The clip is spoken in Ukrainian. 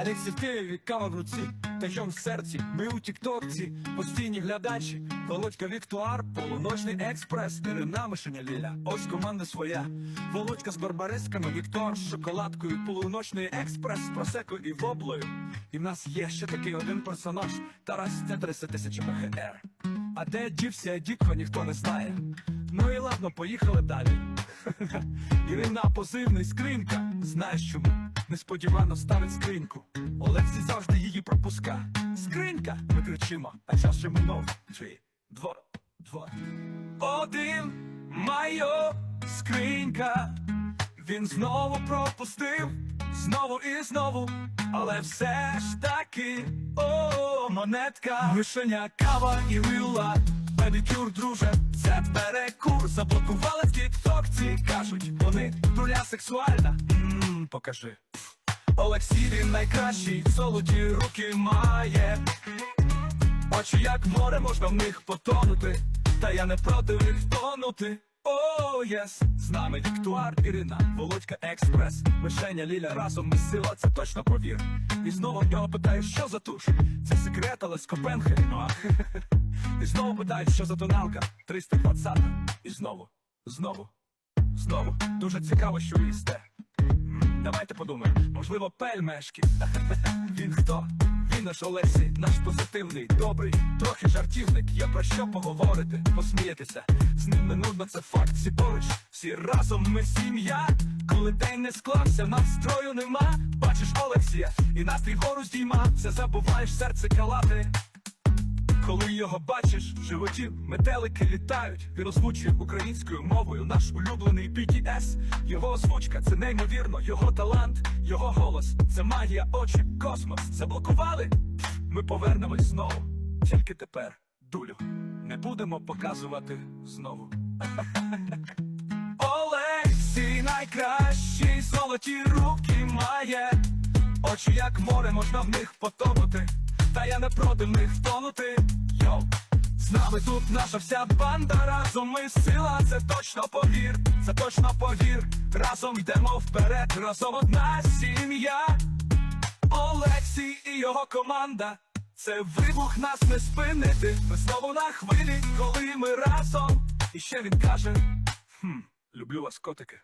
Алексій в Києві, кава в руці, тайом в серці, ми у тіктокці, постійні глядачі, Володька Віктуар, полуночний експрес, Ірина Мишеня Ліля, ось команда своя. Володька з барбарисками, Віктор з шоколадкою, полуночний експрес, з просекою і воблою. І в нас є ще такий один персонаж, Тарас це 30 тисяч БГР. А де дівся дідько, ніхто не знає. Ну і ладно, поїхали далі. Ірина позивний скринька. Знаєш чому? Несподівано ставить скриньку. Олексій завжди її пропуска. Скринька, ми кричимо, а час ще минув. Дві, дво, дво. Один майо скринька. Він знову пропустив, знову і знову. Але все ж таки, о, монетка, мишеня, кава і вила. Педикюр, друже, це перекур. Заблокували в тіктокці, кажуть, вони дуля сексуальна. Покажи. Олексій він найкращий, золоті руки має. Очі як море, можна в них потонути. Та я не проти них тонути. О, єс, з нами Віктуар, Ірина, Володька Експрес, Мишеня Ліля разом ми сила, це точно повір. І знову в нього питають, що за туш? Це секрет, але з Копенхагену. І знову питають, що за тоналка 320 І знову, знову, знову. Дуже цікаво, що їсте. Давайте подумаємо, можливо, пельмешки. Він хто? Він наш Олексій, наш позитивний, добрий, трохи жартівник. Є про що поговорити, посміятися. З ним не нудно, це факт. Всі поруч, всі разом ми сім'я. Коли день не склався, настрою нема. Бачиш Олексія, і настрій вгору здійма. Все забуваєш, серце калати. Коли його бачиш, в животі метелики літають, він озвучує українською мовою наш улюблений BTS. Його озвучка це неймовірно, його талант, його голос, це магія, очі, космос. Заблокували? Ми повернемось знову. Тільки тепер, дулю, не будемо показувати знову. Олексій найкращий, золоті руки має. Очі як море, можна в них потонути. Та я не проти в них втонути. Йоу, з нами тут наша вся банда, разом ми сила, це точно повір, це точно повір. Разом йдемо вперед, разом одна сім'я. Олексій і його команда. Це вибух нас не спинити. Ми знову на хвилі, коли ми разом. І ще він каже: хм, люблю вас, котики.